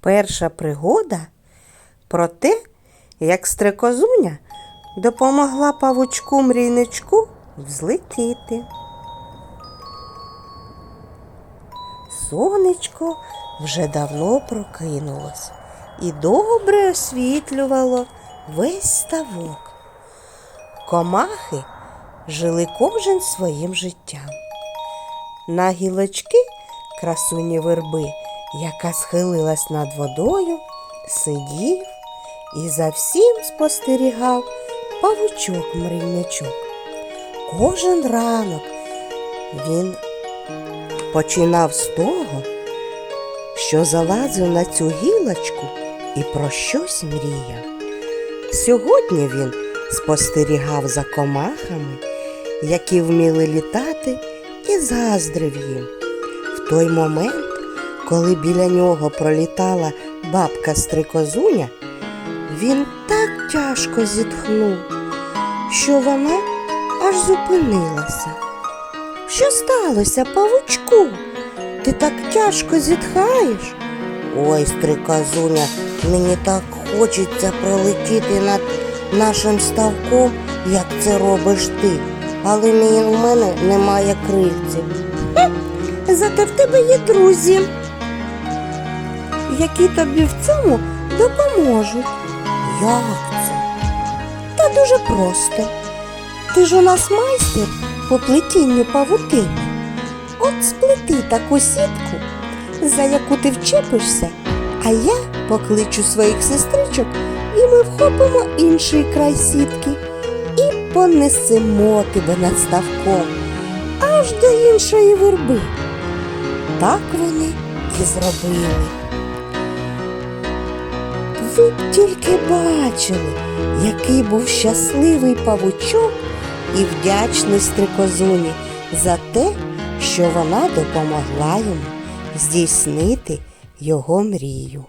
Перша пригода про те, як стрекозуня допомогла павучку мрійничку взлетіти. Сонечко вже давно прокинулось і добре освітлювало весь ставок. Комахи жили кожен своїм життям. На гілочки красуні верби, яка схилилась над водою, сидів і за всім спостерігав павучок мрійничок. Кожен ранок він починав з того, що залазив на цю гілочку і про щось мріяв. Сьогодні він спостерігав за комахами, які вміли літати, і заздрив їм. В той момент, коли біля нього пролітала бабка стрикозуня, він так тяжко зітхнув, що вона аж зупинилася. Що сталося, павучку? Ти так тяжко зітхаєш? Ой, стрикозуня, мені так хочеться пролетіти над нашим ставком, як це робиш ти, але в мене немає крильців. Зате в тебе є друзі, які тобі в цьому допоможуть. Як це? Та дуже просто. Ти ж у нас майстер по плетінню павутини. От сплети таку сітку, за яку ти вчепишся, а я покличу своїх сестричок, і ми вхопимо інший край сітки і понесемо тебе над ставком аж до іншої верби. Так вони і зробили. Ви б тільки бачили, який був щасливий павучок і вдячний стрикозуні за те, що вона допомогла йому здійснити його мрію.